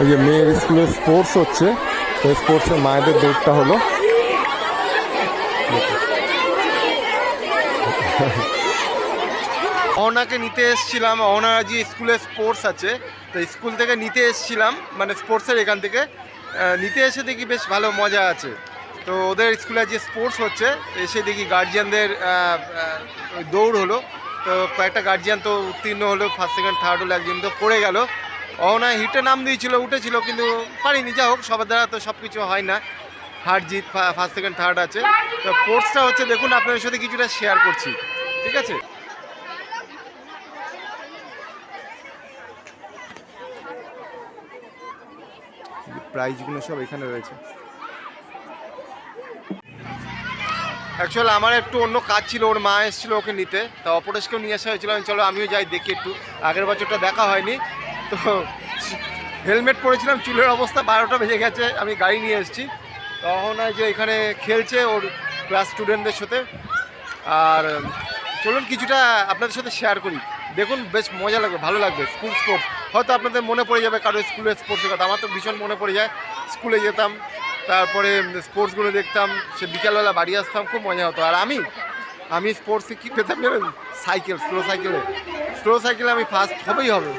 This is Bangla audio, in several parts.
এই যে মেয়ের স্কুলে স্পোর্টস হচ্ছে তো স্পোর্টসের মায়েদের দৌড়টা হলো। অহনাকে নিতে এসেছিলাম অহনার যে স্কুলে স্পোর্টস আছে, তো স্কুল থেকে নিতে এসেছিলাম মানে স্পোর্টসের এখান থেকে। নিতে এসে দেখি বেশ ভালো মজা আছে। তো ওদের স্কুলে যে স্পোর্টস হচ্ছে, এসে দেখি গার্জিয়ানদের দৌড় হলো। তো কয়েকটা গার্জিয়ান তো উত্তীর্ণ হলো ফার্স্ট সেকেন্ড থার্ড হলো, একজন তো পড়ে গেল। অহনা হিটে নাম দিয়েছিল উঠেছিল কিন্তু পারিনি। যা হোক সবার দ্বারা তো সব কিছু হয় না। হার জিত ফার্স্ট সেকেন্ড থার্ড আছে। তো স্পোর্টসটা হচ্ছে দেখুন আপনাদের সাথে কিছুটা শেয়ার করছি। ঠিক আছে? প্রাইজগুলো সব এখানে রয়েছে। অ্যাকচুয়ালি আমার একটু অন্য কাজ ছিল ওর মা এসেছিল ওকে নিতে। তা অপরেশকেও নিয়ে আসা হয়েছিল চলো আমিও যাই দেখি একটু। আগের বছরটা দেখা হয়নি। তো হেলমেট পরেছিলাম, চুলের অবস্থা বারোটা বেজে গেছে, আমি গাড়ি নিয়ে এসেছি। তখন যে এখানে খেলছে ওর ক্লাস স্টুডেন্টদের সাথে। আর চলুন কিছুটা আপনাদের সাথে শেয়ার করি। দেখুন, বেশ মজা লাগবে, ভালো লাগবে স্কুল স্পোর্টস হয়তো আপনাদের মনে পড়ে যাবে কারও স্কুলের স্পোর্টসের কথা। আমার তো ভীষণ মনে পড়ে যায়। স্কুলে যেতাম, তারপরে স্পোর্টসগুলো দেখতাম, সে বিকালবেলা বাড়ি আসতাম, খুব মজা হতো। আর আমি আমি স্পোর্টসে কী পেতাম জানেন সাইকেল স্লো সাইকেলে স্লো সাইকেলে আমি ফার্স্ট হবেই হবে।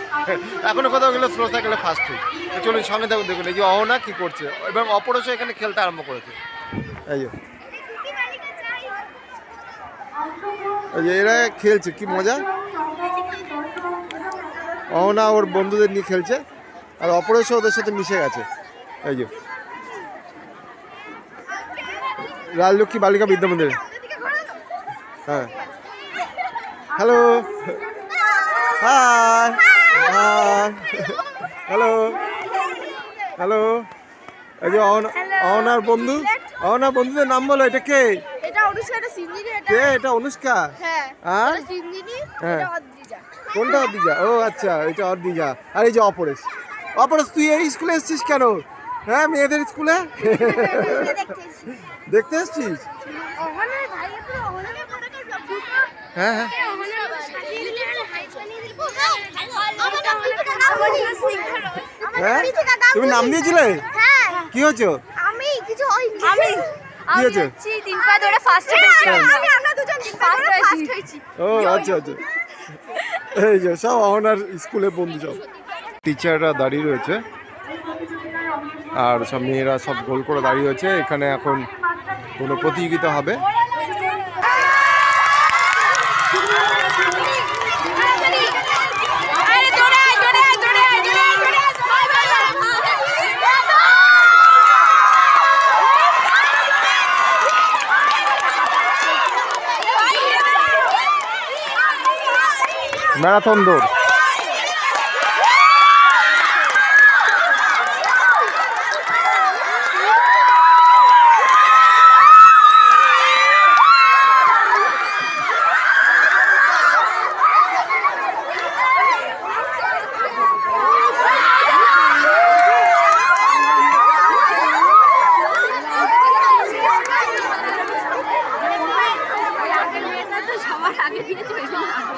এখনও কোথাও গেলে স্লো সাইকেলে ফার্স্ট হই। চলুন সঙ্গে থাকুন দেখুন, এই যে অহনা কী করছে? এবং অপরশও এখানে খেলতে আরম্ভ করেছে। এই যে। এরা খেলছে, কি মজা? অহনা ওর বন্ধুদের নিয়ে খেলছে, আর অপরেশ ওদের সাথে মিশে গেছে। এই যে। রাজলক্ষ্মী বালিকা বিদ্যা মন্দির। হ্যাঁ। হ্যালো হাই হ্যালো হ্যালো এই যে অহনার বন্ধু। অহনার বন্ধুদের নাম বলো এটা কে? কে? এটা অনুষ্কা? হ্যাঁ। হ্যাঁ। অদ্রিজা। কোনটা অর্দিজা ও আচ্ছা এটা অর্দিজা আর এই যে অপরেশ। অপরেশ তুই এই স্কুলে এসেছিস কেন? হ্যাঁ মেয়েদের স্কুলে? দেখতে এসেছিস ওখানে ভাই একটু ওখানে পড়ে গেল হ্যাঁ হ্যাঁ। হ্যাঁ? তুমি নাম দিয়েছিলে? হ্যাঁ কি হয়েছো? আমি। কিছু আমি কি হয়েছে তিন পা ধরে ফার্স্ট হয়েছি। আমি আমরা দুজন তিন পা ধরে ফার্স্ট হয়েছি। ও আচ্ছা আচ্ছা। এই যে সব অহনার স্কুলে বন্ধু সব। টিচাররা দাঁড়িয়ে রয়েছে। আর সব মেয়েরা সব গোল করে দাঁড়িয়ে রয়েছে। এখানে এখন কোনো প্রতিযোগিতা হবে আরে দৌড়ে আয় দৌড়ে আয় দৌড়ে আয় দৌড়ে আয় দৌড়ে ম্যারাথন দৌড় সবার আগে দিয়েছে ওই জন্য আগে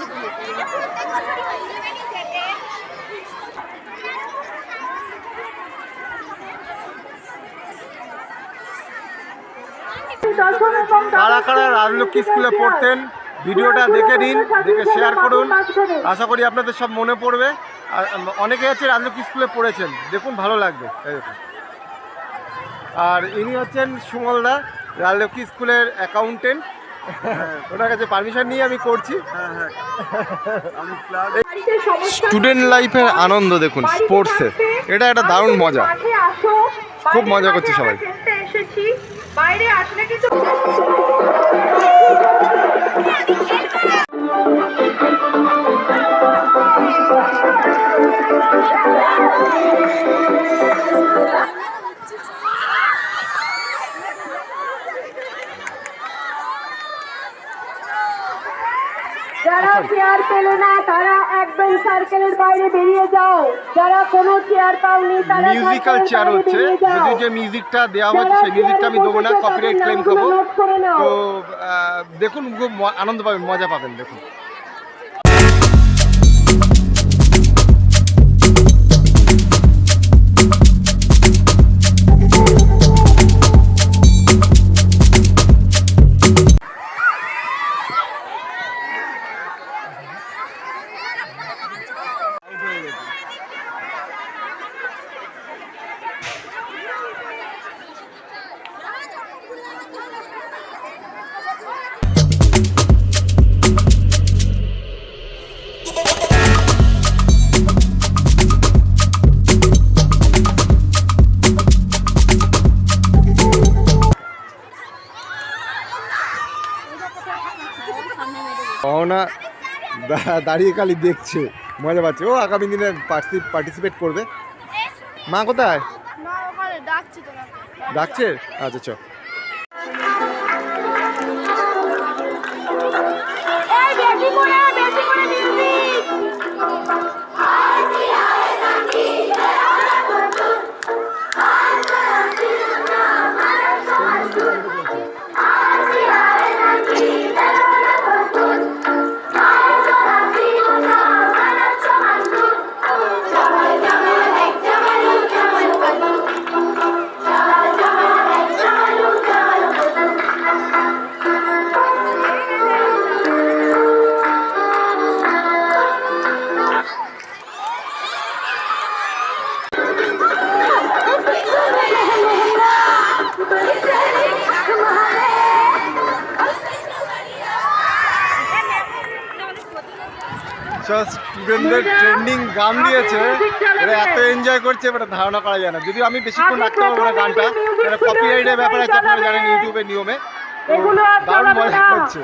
কারা কারা রাজলক্ষ্মী স্কুলে পড়তেন, ভিডিওটা দেখে নিন, দেখে শেয়ার করুন। আশা করি আপনাদের সব মনে পড়বে। আর অনেকে আছে রাজলক্ষ্মী স্কুলে পড়েছেন। দেখুন, ভালো লাগবে। আর ইনি হচ্ছেন সুমলদা রাজলক্ষ্মী স্কুলের অ্যাকাউন্টেন্ট ওনার কাছে পারমিশন নিয়ে আমি করছি। স্টুডেন্ট লাইফের আনন্দ দেখুন স্পোর্টসের এটা একটা দারুণ মজা। খুব মজা করছে সবাই। বাইরে আসলে কিছু যারা চেয়ার পেলে না তারা একদম সার্কেলের বাইরে বেরিয়ে যাও। যারা কোনো চেয়ার পাওনি তারা মিউজিক্যাল চেয়ার হচ্ছে। যদি যে মিউজিকটা দেওয়া হচ্ছে সেই মিউজিকটা আমি দেবো না কপিরাইট ক্লেম খাব নোট করে নাও। তো দেখুন খুব আনন্দ পাবেন মজা পাবেন দেখুন। পাওনা দাঁড়িয়ে খালি দেখছে মজা পাচ্ছে। ও আগামী দিনে পার্টিসিপেট করবে। মা কোথায়? ডাকছে? আচ্ছা চ। সব স্টুডেন্টদের ট্রেন্ডিং গান দিয়েছে। এরা এত এনজয় করছে এবার ধারণা করা যায় না। যদিও আমি বেশিক্ষণ রাখতে পারব না গানটা এটা কপিরাইটের ব্যাপার আছে আপনারা জানেন ইউটিউবের নিয়মে। দারুণ মজা করছে।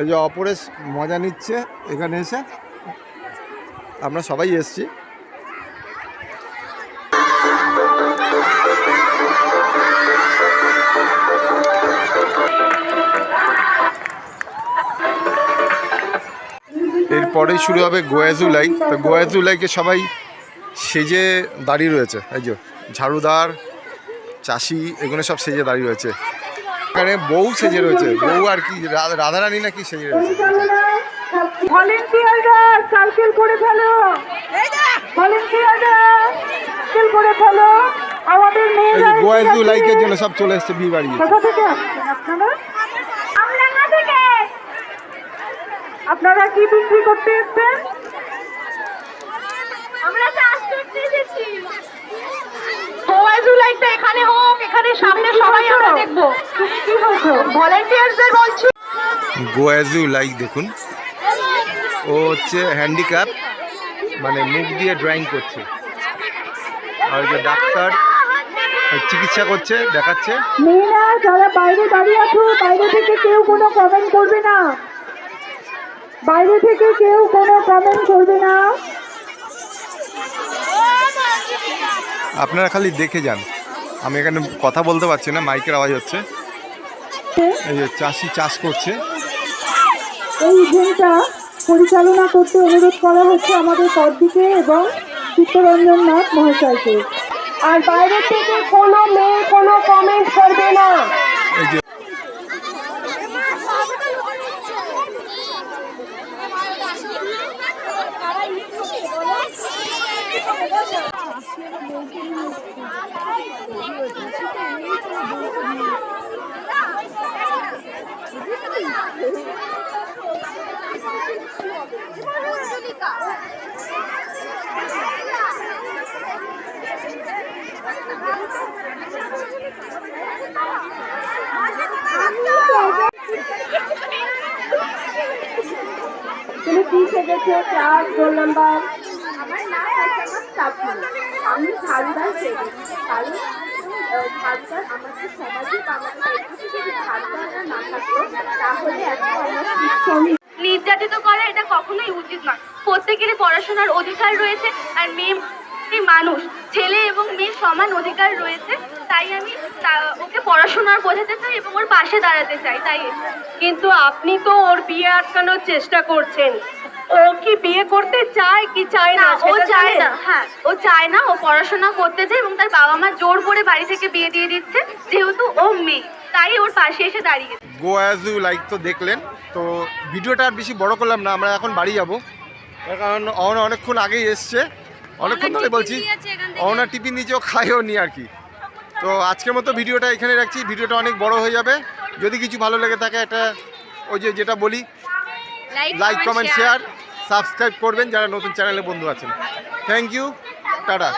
এই যে অপরেশ মজা নিচ্ছে এখানে এসে। আমরা সবাই এসছি। এরপরেই শুরু হবে গোয়াজুলাই তো গোয়াজুলাইকে সবাই সেজে দাঁড়িয়ে রয়েছে। এই যে ঝাড়ুদার চাষি এগুলো সব সেজে দাঁড়িয়ে রয়েছে। এখানে বউ সেজে রয়েছে। বউ আর কি রাধারানী নাকি সেজে রয়েছে। ভলেন্টিয়াররা সার্কেল করে ফেলো। ভলেন্টিয়াররা সার্কেল করে ফেলো। আমাদের মেয়েরা জন্য সব চলে এসছে বিয়ে বাড়ি। কোথা থেকে আসছেন আপনারা আমরাঙ্গা থেকে আপনারা কি বিক্রি করতে এসছেন? আমরা চাষ করতে এসেছি। জুলাইটা এখানে হোক এখানে সামনে সবাই আমরা দেখব। তুমি কি বলছো? ভলেন্টিয়ারদের বলছি। গোয়াজু লাইক দেখুন। ও হচ্ছে হ্যান্ডিক্যাপ মানে মুখ দিয়ে ড্রয়িং করছে। আর ওই যে ডাক্তার চিকিৎসা করছে দেখাচ্ছে। মেয়েরা যারা বাইরে দাঁড়িয়ে আছো বাইরে থেকে কেউ কোনো কমেন্ট করবে না। বাইরে থেকে কেউ কোনো কমেন্ট করবে না। আপনারা খালি দেখে যান। আমি এখানে কথা বলতে পারছি না মাইকের আওয়াজ হচ্ছে। এই যে চাষি চাষ করছে। এই ইভেন্টটা পরিচালনা করতে অনুরোধ করা হচ্ছে আমাদের পদ্মিকে এবং চিত্তরঞ্জন নাথ মহাশয়কে। আর বাইরে থেকে কোনো মেয়ে কোনো কমেন্ট করবে না। Roll number. আমি না নির্যাতিত করা এটা কখনোই উচিত নয় প্রত্যেকেরই পড়াশোনার অধিকার রয়েছে আর মেয়ে মানুষ, ছেলে এবং মেয়ে সমান অধিকার রয়েছে। তাই আমি ওকে পড়াশোনার বোঝাতে চাই এবং ওর পাশে দাঁড়াতে চাই তাই কিন্তু আপনি তো ওর বিয়ে আটকানোর চেষ্টা করছেন। ও কি বিয়ে করতে চায় কি চায় না ও চায় না হ্যাঁ। ও চায় না ও পড়াশোনা করতে চায় এবং তার বাবা মা জোর করে বাড়ি থেকে বিয়ে দিয়ে দিচ্ছে যেহেতু ও মেয়ে তাই ওর পাশে এসে দাঁড়িয়ে গো অ্যাজ ইউ লাইক তো দেখলেন। তো ভিডিওটা আর বেশি বড় করলাম না আমরা এখন বাড়ি যাব। কারণ অহনা অনেকক্ষণ আগেই এসছে। অনেকক্ষণ ধরে বলছি অহনা টিফিন নিজেও খায়ও নি আর কি। তো আজকের মতো ভিডিওটা এখানে রাখছি। ভিডিওটা অনেক বড় হয়ে যাবে। যদি কিছু ভালো লেগে থাকে একটা ওই যে যেটা বলি লাইক কমেন্ট শেয়ার সাবস্ক্রাইব করবেন যারা নতুন চ্যানেলে বন্ধু আছেন। Thank you tata.